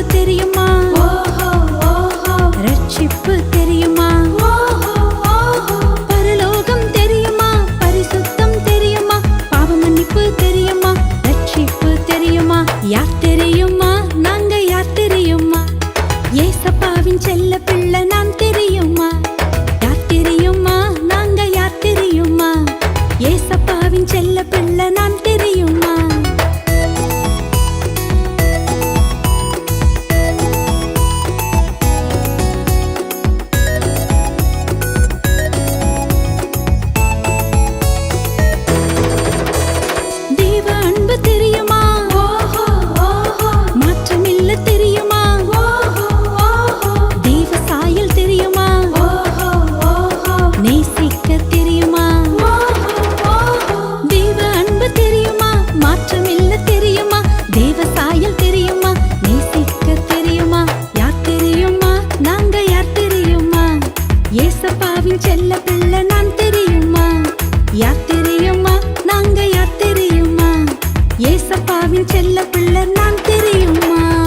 தெரியுமா? ரட்சிப்பு தெரியுமா? ஏசப்பாவின் செல்ல பிள்ளை நான் தெரியுமா?